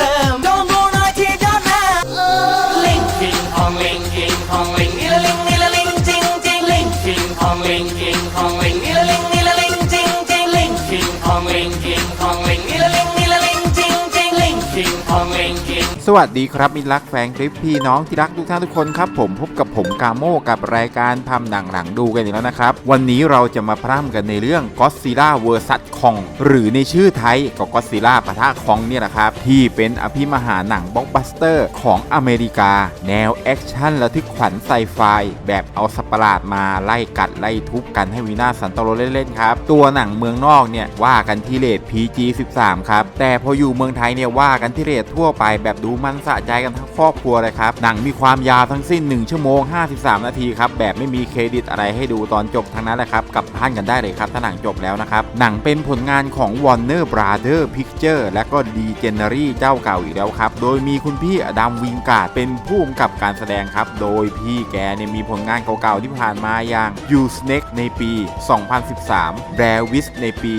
อะ สวัสดีครับมิตรรักแฟนคลิปพี่น้องที่รักทุกท่านทุกคนครับผมพบกับผมกาโมกับรายการทำหนังหนังดูกันอีกแล้วนะครับ วันนี้เราจะมาพร่ำกันในเรื่องก็ซิล่าเวอร์ซัสคองหรือในชื่อไทยก็ก็ซิล่าปะทะคองเนี่ยแหละครับ ที่เป็นอภิมหาหนังบล็อกบัสเตอร์ของอเมริกา แนวแอคชั่นระทึกขวัญไซไฟแบบเอาสัตว์ประหลาดมาไล่กัดไล่ทุบกันให้วินาสันตโลเล่นๆครับตัวหนังเมืองนอกเนี่ยว่ากันที่เรท PG 13ครับแต่พออยู่เมืองไทยเนี่ยว่ากันที่เรททั่วไปแบบดูมันสะใจกันทั้งครอบครัวเลยครับ หนังมีความยาวทั้งสิ้น 1 ชั่วโมง 53 นาทีครับ แบบไม่มีเครดิตอะไรให้ดูตอนจบทั้งนั้นแหละครับกลับบ้านกันได้เลยครับ ถ้าหนังจบแล้วนะครับ หนังเป็นผลงานของ Warner Brother Picture และก็ d g e n e r y เจ้าเก่าอีกแล้วครับ โดยมีคุณพี่อดัมวิงการ์ดเป็นผู้กำกับการแสดงครับ โดยพี่แกเนี่ยมีผลงานเก่าๆที่ผ่านมาอย่าง You Snake ในปี 2013 b r a w i s ในปี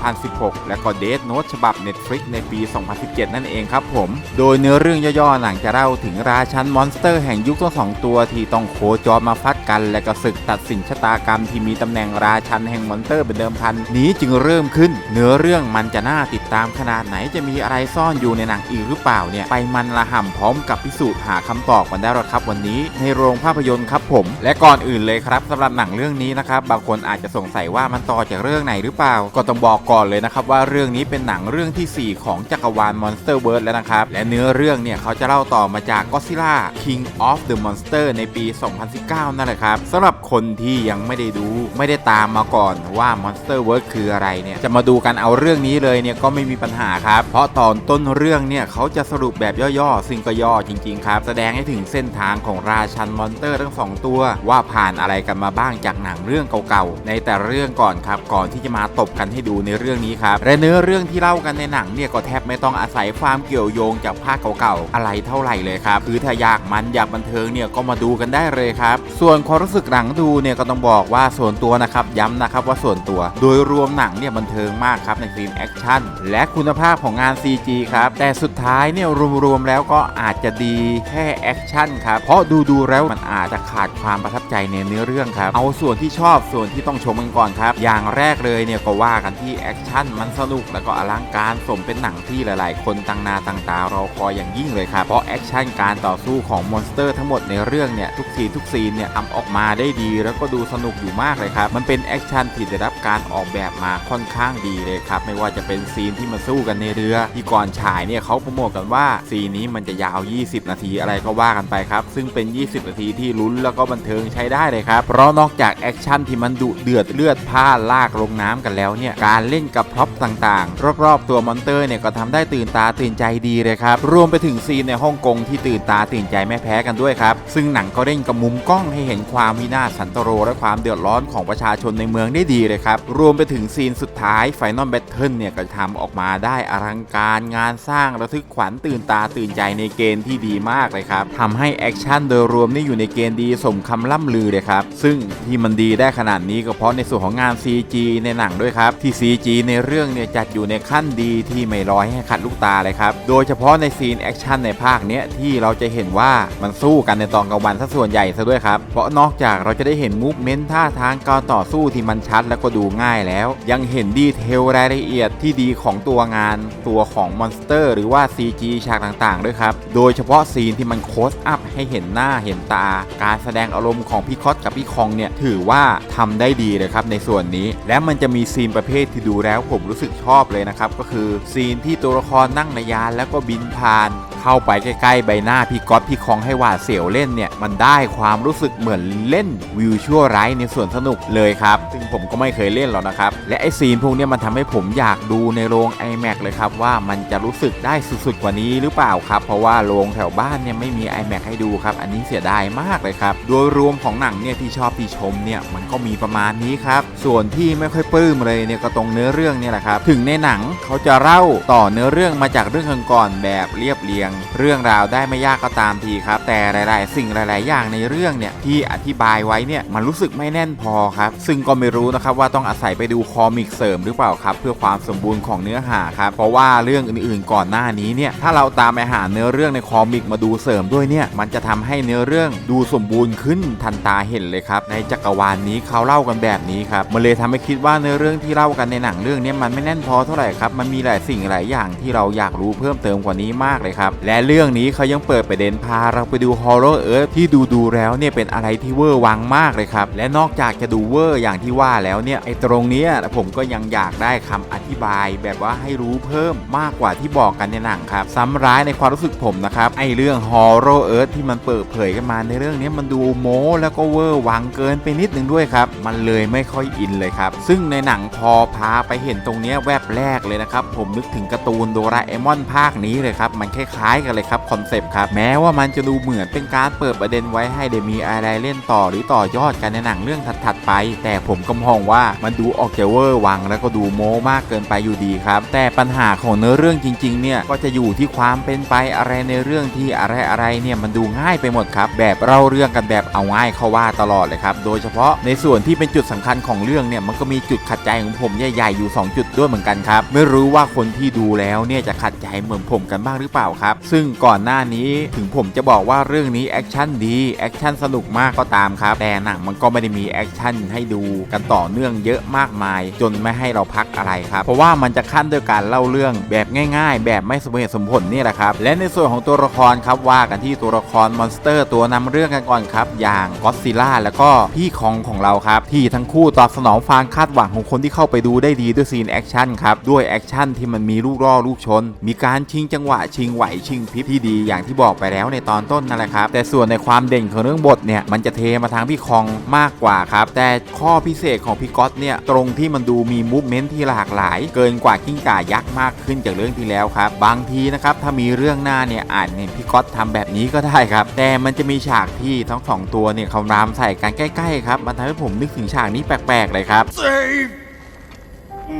2016 และก็ Death Note ฉบับ Netflix ในปี 2017 นั่นเองครับผม โดยเนื้อเรื่องย่อๆหนังจะเล่าถึงราชันมอนสเตอร์แห่งยุคทั้งสองตัวที่ต้องโคจรมาฟัดกัน และก็ศึกตัดสินชะตากรรมที่มีตำแหน่งราชันแห่งมอนสเตอร์เป็นเดิมพันนี้จึงเริ่มขึ้น เนื้อเรื่องมันจะน่าติดตามขนาดไหนจะมีอะไรซ่อนอยู่ในหนังอีกหรือเปล่าเนี่ยไปมันละห่ำพร้อมกับพิสูจน์หาคำตอบกันได้แล้วครับวันนี้ในโรงภาพยนตร์ครับผม และก่อนอื่นเลยครับสำหรับหนังเรื่องนี้นะครับบางคนอาจจะสงสัยว่ามันต่อจากเรื่องไหนหรือเปล่า ก็ต้องบอกก่อนเลยนะครับว่าเรื่องนี้เป็นหนังเรื่องทีสี่4 ของจักรวาล Monster World แล้วนะครับและเนื้อเรื่องเนี่ยเขาจะเล่าต่อมาจาก Godzilla King of the Monster ในปี 2019 นั่นแหละครับสำหรับคนที่ยังไม่ได้ดูไม่ได้ตามมาก่อนว่า Monster World คืออะไรเนี่ยจะมาดูกันเอาเรื่องนี้เลยเนี่ยก็ไม่มีปัญหาครับ เพราะตอนต้นเรื่องเนี่ยเขาจะสรุปแบบย่อๆซึ่งก็ย่อจริงๆครับ แสดงให้ถึงเส้นทางของราชันมอนสเตอร์ทั้งสองตัว ว่าผ่านอะไรกันมาบ้างจากหนังเรื่องเก่าๆในแต่เรื่องก่อนครับก่อนที่จะมาตบกันให้ดูในเรื่องนี้ครับและเนื้อเรื่องที่เล่ากันในหนังเนี่ยก็แทบไม่ต้องอาศัยความเกี่ยวโยงจากภาคเก่าๆ อะไรเท่าไหร่เลยครับ คือถ้าอยากมันอยากบันเทิงเนี่ยก็มาดูกันได้เลยครับ ส่วนความรู้สึกหลังดูเนี่ยก็ต้องบอกว่าส่วนตัวนะครับ ย้ำนะครับว่าส่วนตัว โดยรวมหนังเนี่ยบันเทิงมากครับในซีนแอคชั่นและคุณภาพของงาน CG ครับ แต่สุดท้ายเนี่ยรวมๆแล้วก็อาจจะดีแค่แอคชั่นครับ เพราะดูๆแล้วมันอาจจะขาดความประทับใจในเนื้อเรื่องครับ เอาส่วนที่ชอบส่วนที่ต้องชมกันก่อนครับ อย่างแรกเลยเนี่ยก็ว่ากันที่แอคชั่นมันสนุกแล้วก็อลังการสมเป็นหนังที่หลาย ๆ คนตั้งนาตั้งตารอคอยอย่างยิ่งเลยครับเพราะแอคชั่นการต่อสู้ของมอนสเตอร์ทั้งหมดในเรื่องเนี่ยทุกซีนทุกซีนเนี่ยทำออกมาได้ดี แล้วก็ดูสนุกอยู่มากเลยครับมันเป็นแอคชั่นที่ได้รับการออกแบบมาค่อนข้างดีเลยครับไม่ว่าจะเป็นซีนที่มาสู้กันในเรือ ที่ก่อนฉายเนี่ยเขาโปรโมทกันว่าซีนนี้มันจะยาว 20 นาทีอะไรก็ว่ากันไปครับซึ่งเป็น 20 นาทีที่ลุ้นแล้วก็บันเทิงใช้ได้เลยครับเพราะนอกจากแอคชั่นที่มันดุเดือดเลือดผ้าลากลงน้ำกันแล้วเนี่ยการเล่นกับพร็อพต่างๆ รอบๆตัวมอนเตอร์เนี่ยก็ทำได้ตื่นตาตื่นใจดีเลยครับรวมไปถึงซีนในฮ่องกงที่ตื่นตาตื่นใจไม่แพ้กันด้วยครับ ซึ่งหนังก็เล่นกับมุมกล้องให้เห็นความวินาศสันตโร และความเดือดร้อนของประชาชนในเมืองได้ดีเลยครับ รวมไปถึงซีนสุดท้ายไฟนอลแบทเทิลเนี่ยก็ทำออกมาได้อลังการงานสร้างระทึกขวัญตื่นตาตื่นใจในเกณฑ์ที่ดีมากเลยครับทำให้แอคชั่นโดยรวมนี่อยู่ในเกณฑ์ดีสมคำล่ำลือเลยครับซึ่งที่มันดีได้ขนาดนี้ก็เพราะในส่วนของงาน CG ในหนังด้วยครับที่ CG ในเรื่องเนี่ยจัดอยู่ในขั้นดีที่ไม่ร้อยให้ขัดลูกตาเลยครับโดยเฉพาะในซีนแอคชั่นในภาคเนี้ยที่เราจะเห็นว่ามันสู้กันในตอนกลางวันซะส่วนใหญ่ซะด้วยครับ เพราะนอกจากเราจะได้เห็นมูฟเมนต์ท่าทางการต่อสู้ที่มันชัดแล้วก็ดูง่ายแล้ว ยังเห็นดีเทลรายละเอียดที่ดีของตัวงานตัวของมอนสเตอร์หรือว่า CG ฉากต่างๆด้วยครับ โดยเฉพาะซีนที่มันโคสอัพให้เห็นหน้าเห็นตา การแสดงอารมณ์ของพี่คอสกับพี่คองเนี่ยถือว่าทำได้ดีเลยครับในส่วนนี้ และมันจะมีซีนประเภทที่ดูแล้วผมรู้สึกชอบเลยนะครับก็คือซีนที่ตัวละครนั่งในยานแล้วก็บินผ่านการ เข้าไปใกล้ๆใบหน้าพี่ก๊อตพี่คองให้หวาดเสียวเล่นเนี่ยมันได้ความรู้สึกเหมือนเล่นวิวชั่วไรในส่วนสนุกเลยครับ ซึ่งผมก็ไม่เคยเล่นหรอกนะครับ และไอซีนพวกนี้มันทำให้ผมอยากดูในโรง iMac เลยครับว่ามันจะรู้สึกได้สุดๆกว่านี้หรือเปล่าครับ เพราะว่าโรงแถวบ้านเนี่ยไม่มี iMac ให้ดูครับ อันนี้เสียดายมากเลยครับ โดยรวมของหนังเนี่ยที่ชอบที่ชมเนี่ยมันก็มีประมาณนี้ครับ ส่วนที่ไม่ค่อยปลื้มเลยเนี่ยก็ตรงเนื้อเรื่องเนี่ยแหละครับ ถึงในหนังเขาจะเล่าต่อเนื้อเรื่องมาจากเรื่องก่อนแบบเรียบเรียงงเรื่องราวได้ไม่ยากก็ตามทีครับ แต่หลาย ๆ สิ่งหลาย ๆ อย่างในเรื่องเนี่ยที่อธิบายไว้เนี่ยมันรู้สึกไม่แน่นพอครับซึ่งก็ไม่รู้นะครับว่าต้องอาศัยไปดูคอมิกเสริมหรือเปล่าครับเพื่อความสมบูรณ์ของเนื้อหาครับเพราะว่าเรื่องอื่น ๆ ก่อนหน้านี้เนี่ยถ้าเราตามไปหาเนื้อเรื่องในคอมิกมาดูเสริมด้วยเนี่ยมันจะทำให้เนื้อเรื่องดูสมบูรณ์ขึ้นทันตาเห็นเลยครับในจักรวาลนี้เขาเล่ากันแบบนี้ครับมันเลยทำให้คิดว่าเนื้อเรื่องที่เล่ากันในหนังเรื่องนี้มันไม่แน่นพอเท่าไหร่ครับมันมีหลายสิ่งหลายอย่างที่เราอยากรู้เพิ่มเติมกว่านี้มากเลยครับและเรื่องนี้เขายังเปิดประเด็นพาเราไปดูฮอ r ์เรอร์เอิร์ที่ดูดูแล้วเนี่ยเป็นอะไรที่เวอร์วังมากเลยครับ และนอกจากจะดูเวอร์อย่างที่ว่าแล้วเนี่ยไอ้ตรงนี้ผมก็ยังอยากได้คำอธิบายแบบว่าให้รู้เพิ่มมากกว่าที่บอกกันในหนังครับซ้ำร้ายในความรู้สึกผมนะครับไอ้เรื่องฮอ r ์เรอร์เอิร์ที่มันเปิดเผยกันมาในเรื่องนี้มันดูโม้แล้วก็เวอร์วังเกินไปนิดนึงด้วยครับมันเลยไม่ค่อยอินเลยครับซึ่งในหนังพอพาไปเห็นตรงนี้แวบแรกเลยนะครับผมนึกถึงการ์ตูนโดราเอมอนภาคนี้เลยครับมันคล้ายๆกันเลยครับคอนเซปต์ครับแม้ว่ามันจะดูเหมือนเป็นการเปิดประเด็นไว้ให้ได้มีอะไรเล่นต่อหรือต่อยอดกันในหนังเรื่องถัดๆไป แต่ผมก็มองว่ามันดูออกจะเวอร์วังแล้วก็ดูโม้มากเกินไปอยู่ดีครับแต่ปัญหาของเนื้อเรื่องจริงๆเนี่ยก็จะอยู่ที่ความเป็นไปอะไรในเรื่องที่อะไรอะไรๆเนี่ยมันดูง่ายไปหมดครับแบบเล่าเรื่องกันแบบเอาง่ายเข้าว่าตลอดเลยครับโดยเฉพาะในส่วนที่เป็นจุดสำคัญของเรื่องเนี่ยมันก็มีจุดขัดใจของผมใหญ่ๆอยู่ 2 จุดด้วยเหมือนกันครับไม่รู้ว่าคนที่ดูแล้วเนี่ยจะขัดใจเหมือนผมกันบ้างหรือเปล่าครับซึ่งก่อนหน้านี้ถึงผมจะบอกว่าเรื่องนี้แอคชั่นดีแอคชั่นสนุกมากก็ตามครับ แต่หนังมันก็ไม่ได้มีแอคชั่นให้ดูกันต่อเนื่องเยอะมากมาย จนไม่ให้เราพักอะไรครับ เพราะว่ามันจะขั้นด้วยการเล่าเรื่องแบบง่าย ๆ แบบไม่สมเหตุสมผลนี่แหละครับ และในส่วนของตัวละครครับว่ากันที่ตัวละครมอนสเตอร์ตัวนำเรื่องกันก่อนครับ อย่างก็ซิล่าแล้วก็พี่คองของเราครับ ที่ทั้งคู่ตอบสนองความคาดหวังของคนที่เข้าไปดูได้ดีด้วยซีนแอคชั่นครับด้วยแอคชั่นที่มันมีลูกล่อลูกชน มีการชิงจังหวะชิงไหวชิงพิบที่ดีอย่างที่บอกไปแล้วในตอนต้นนั่นแหละครับ แต่ส่วนในความเด่นของเรื่องบทเนี่ยมันจะเทมาทางพี่คองมากกว่าครับ แต่ข้อพิเศษของพี่ก๊อตเนี่ยตรงที่มันดูมีมูฟเมนต์ที่หลากหลาย เกินกว่ากิ้งก่ายักษ์มากขึ้นจากเรื่องที่แล้วครับ บางทีนะครับถ้ามีเรื่องหน้าเนี่ยอาจเห็นพี่ก๊อตทำแบบนี้ก็ได้ครับ แต่มันจะมีฉากที่ทั้งสองตัวเนี่ยเขารามใส่กันใกล้ๆครับมันทำให้ผมนึกถึงฉากนี้แปลกๆเลยครับ Save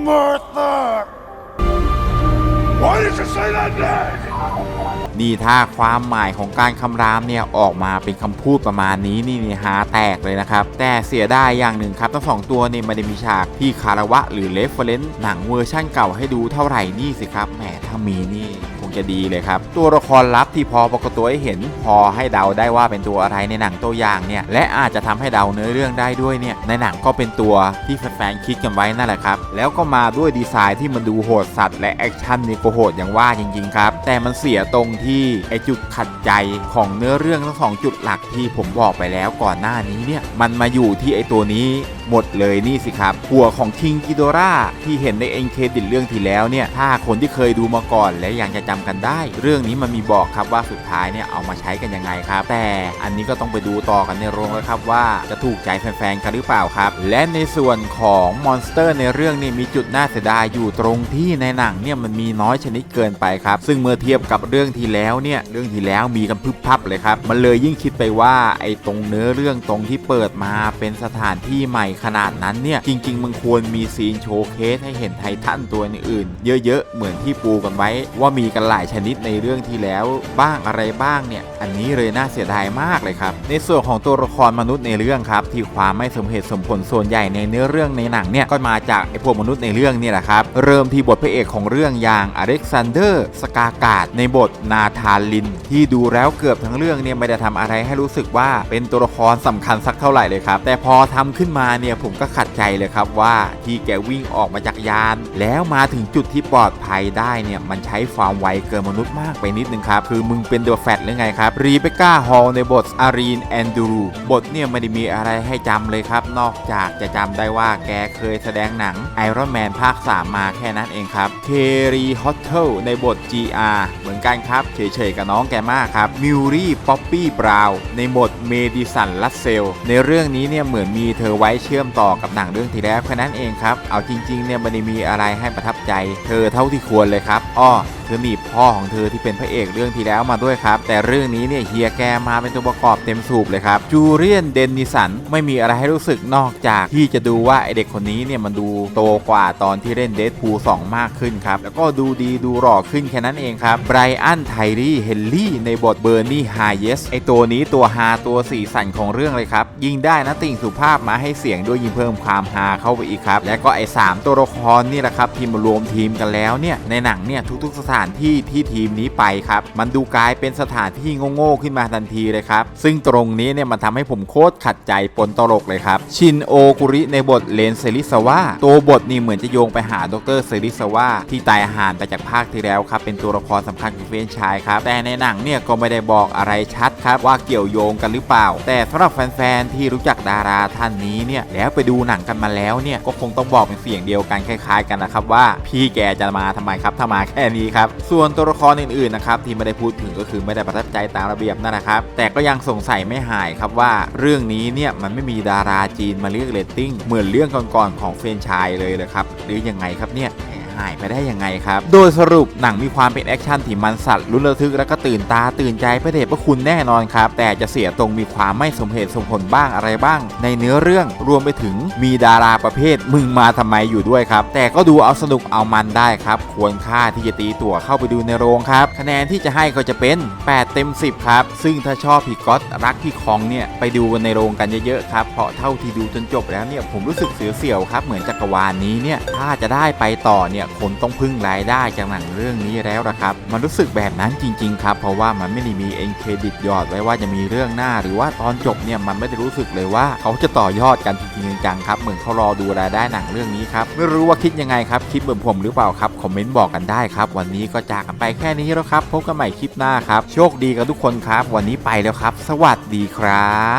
Martha! นี่ถ้าความหมายของการคำรามเนี่ยออกมาเป็นคำพูดประมาณนี้นี่นี่หาแตกเลยนะครับ แต่เสียดายอย่างหนึ่งครับทั้งสองตัวเนี่ยไม่ได้มีฉากที่คารวะหรือเลฟเฟรนซ์หนังเวอร์ชั่นเก่าให้ดูเท่าไหร่นี่สิครับแหมถ้ามีนี่ จะดีเลยครับ ตัวละครลับที่พอปรากฏตัวให้เห็น พอให้เดาได้ว่าเป็นตัวอะไรในหนังตัวอย่างเนี่ย และอาจจะทำให้เดาเนื้อเรื่องได้ด้วยเนี่ย ในหนังก็เป็นตัวที่แฟนๆคิดกันไว้นั่นแหละครับ แล้วก็มาด้วยดีไซน์ที่มันดูโหดสัตว์และแอคชั่นนี่ก็โหดอย่างว่าจริงๆครับ แต่มันเสียตรงที่ไอจุดขัดใจของเนื้อเรื่องทั้งสองจุดหลักที่ผมบอกไปแล้วก่อนหน้านี้เนี่ย มันมาอยู่ที่ไอตัวนี้หมดเลยนี่สิครับ หัวของคิงกิโดราที่เห็นในเอ็นเครดิตเรื่องที่แล้วเนี่ย ถ้าคนที่เคยดูมาก่อนและยังจะจำกันได้ เรื่องนี้มันมีบอกครับว่าสุดท้ายเนี่ยเอามาใช้กันยังไงครับ แต่อันนี้ก็ต้องไปดูต่อกันในโรงแล้วครับว่าจะถูกใจแฟนๆกันหรือเปล่าครับ และในส่วนของมอนสเตอร์ในเรื่องนี้มีจุดน่าเสียดายอยู่ตรงที่ในหนังเนี่ยมันมีน้อยชนิดเกินไปครับ ซึ่งเมื่อเทียบกับเรื่องที่แล้วเนี่ยเรื่องที่แล้วมีกันพึบพับเลยครับ มันเลยยิ่งคิดไปว่าไอ้ตรงเนื้อเรื่องตรงที่เปิดมาเป็นสถานที่ใหม่ขนาดนั้นเนี่ยจริง ๆ มันควรมีซีนโชว์เคสให้เห็นไททันตัวอื่นๆเยอะๆเหมือนที่ปูกันไว้ว่ามีกันลายชนิดในเรื่องที่แล้วบ้างอะไรบ้างเนี่ย อันนี้เลยน่าเสียดายมากเลยครับ ในส่วนของตัวละครมนุษย์ในเรื่องครับ ที่ความไม่สมเหตุสมผลส่วนใหญ่ในเนื้อเรื่องในหนังเนี่ยก็มาจากไอ้พวกมนุษย์ในเรื่องนี่แหละครับ เริ่มที่บทพระเอกของเรื่องอย่างอเล็กซานเดอร์ สกากาดในบทนาธานลิน ที่ดูแล้วเกือบทั้งเรื่องเนี่ยไม่ได้ทำอะไรให้รู้สึกว่าเป็นตัวละครสำคัญสักเท่าไหร่เลยครับ แต่พอทำขึ้นมาเนี่ยผมก็ขัดใจเลยครับว่าที่แกวิ่งออกมาจากยาน แล้วมาถึงจุดที่ปลอดภัยได้เนี่ยมันใช้ความไวเกินมนุษย์มากไปนิดนึงครับคือมึงเป็นเดอะแฟตหรือไงครับรีเบคก้าฮอลในบทอารีนแอนดูรูบทเนี่ยไม่ได้มีอะไรให้จำเลยครับ นอกจากจะจำได้ว่าแกเคยแสดงหนังไอรอนแมนภาค 3 มาแค่นั้นเองครับเครีฮอตเทลในบท GR เหมือนกันครับ เฉยๆกับน้องแกมากครับมิวรี่ป๊อปปี้บราวในบทเมดิสันลัสเซลในเรื่องนี้เนี่ยเหมือนมีเธอไว้เชื่อมต่อกับหนังเรื่องที่แล้วแค่นั้นเองครับ เอาจริงๆเนี่ยไม่ได้มีอะไรให้ประทับใจ เธอเท่าที่ควรเลยครับอ้อ อหนีบพ่อของเธอที่เป็นพระเอกเรื่องที่แล้วมาด้วยครับ แต่เรื่องนี้เนี่ยเฮียแกมาเป็นตัวประกอบเต็มสูบเลยครับจูเลียนเดนนิสันไม่มีอะไรให้รู้สึกนอกจากที่จะดูว่าไอเด็กคนนี้เนี่ยมันดูโตกว่าตอนที่เล่นเด p พู2มากขึ้นครับ แล้วก็ดูดีดูหล่อขึ้นแค่นั้นเองครับไบรอันไทรีเฮนรี่ในบทเบอร์นี่ไฮเยสไอตัวนี้ตัวฮาตัวสีสันของเรื่องเลยครับ ยิงได้นะติ่งสุภาพมาให้เสียงด้วยยิงเพิ่มความฮาเข้าไปอีกครับ และก็ไอสามตัวละครนี่แหละครับที่มารวมทีมกันแล้วเนี่ยในหนังเนี่ยทุกๆสถานานที่ที่ทีมนี้ไปครับ มันดูกลายเป็นสถานที่โง่ๆขึ้นมาทันทีเลยครับ ซึ่งตรงนี้เนี่ยมันทำให้ผมโคตรขัดใจปนตลกเลยครับ ชินโอกุริในบทเลนเซริสวาตัวบทนี่เหมือนจะโยงไปหาดรเซริสวาที่ตายอาหารไปจากภาคที่แล้วครับ เป็นตัวละครสำคัญของเฟรนชายครับ แต่ในหนังเนี่ยก็ไม่ได้บอกอะไรชัดครับว่าเกี่ยวโยงกันหรือเปล่า แต่สำหรับแฟนๆที่รู้จักดาราท่านนี้เนี่ยแล้วไปดูหนังกันมาแล้วเนี่ยก็คงต้องบอกเป็นเสียงเดียวกันคล้าย ๆ กันนะครับว่าพี่แกจะมาทำไมครับถ้ามาแค่นี้ครับส่วนตัวละครอื่นๆนะครับที่ไม่ได้พูดถึงก็คือไม่ได้ประทับใจตามระเบียบนั่นนะครับ แต่ก็ยังสงสัยไม่หายครับว่า เรื่องนี้เนี่ยมันไม่มีดาราจีนมาเรียกเรตติ้งเหมือนเรื่องก่อนๆของเฟรนชายเลยเลยครับหรือยังไงครับเนี่ยายไปได้ยังไงครับ โดยสรุปหนังมีความเป็นแอคชั่นที่มันสัตว์ลุ้นระทึกและก็ตื่นตาตื่นใจพระเดชพระคุณแน่นอนครับ แต่จะเสียตรงมีความไม่สมเหตุสมผลบ้างอะไรบ้าง ในเนื้อเรื่องรวมไปถึงมีดาราประเภทมึงมาทำไมอยู่ด้วยครับ แต่ก็ดูเอาสนุกเอามันได้ครับ ควรค่าที่จะตีตั๋วเข้าไปดูในโรงครับ คะแนนที่จะให้ก็จะเป็น 8 เต็ม 10 ครับ ซึ่งถ้าชอบพี่ก๊อตรักพี่คองเนี่ยไปดูกันในโรงกันเยอะๆครับเพราะเท่าที่ดูจนจบแล้วเนี่ยผมรู้สึกเสียวๆครับเหมือนจักรวาลนี้เนี่ยถ้าจะได้ไปต่อเนี่ยคนต้องพึ่งรายได้จากหนังเรื่องนี้แล้วละครับ มันรู้สึกแบบนั้นจริง ๆ ครับ เพราะว่ามันไม่ได้มีเอ็นเครดิตยอดไว้ว่าจะมีเรื่องหน้า หรือว่าตอนจบเนี่ยมันไม่ได้รู้สึกเลยว่าเขาจะต่อยอดกันจริงๆจังครับเหมือนเขารอดูรายได้หนังเรื่องนี้ครับไม่รู้ว่าคิดยังไงครับคิดเหมือนผมหรือเปล่าครับคอมเมนต์บอกกันได้ครับ วันนี้ก็จากกันไปแค่นี้แล้วครับพบกันใหม่คลิปหน้าครับโชคดีกับทุกคนครับ วันนี้ไปแล้วครับ สวัสดีครับ